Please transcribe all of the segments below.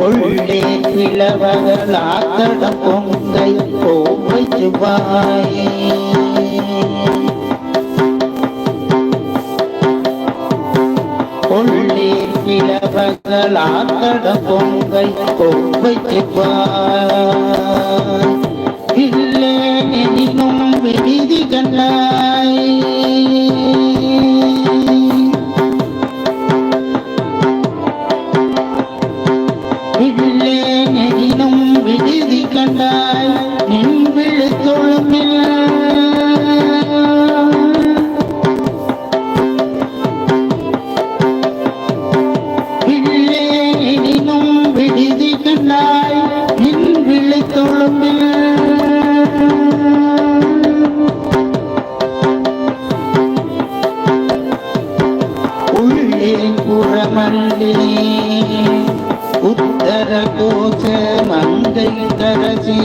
கொள்ளே பிளவகளாத்தட பொங்கை கோவை சிவாயே கொள்ளே பிளவகளாத்தட பொங்கை கோவை சிவாய் இல்லே எனினும் விதி விடுதி கண்டாய் நின் விழுத்தொழுமில் இல்லே விடுதி கண்டாய் நின் விழுத்தொழுமில் உள்ளே புறமல்லே மங்கை கரசே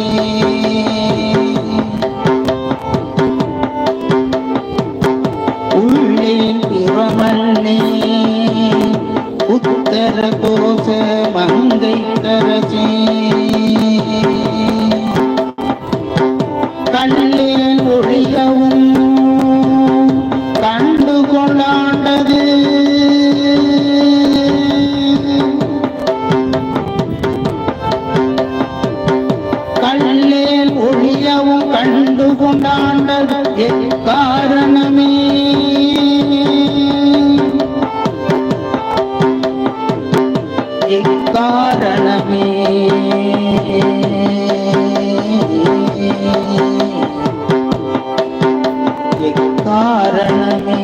உள்ளே உத்தர கோச மங்கை ஒழியவும் கண்டு கொண்டாண்டது கொண்டாண்டது எக்காரணமே எக்காரணமே எக்காரணமே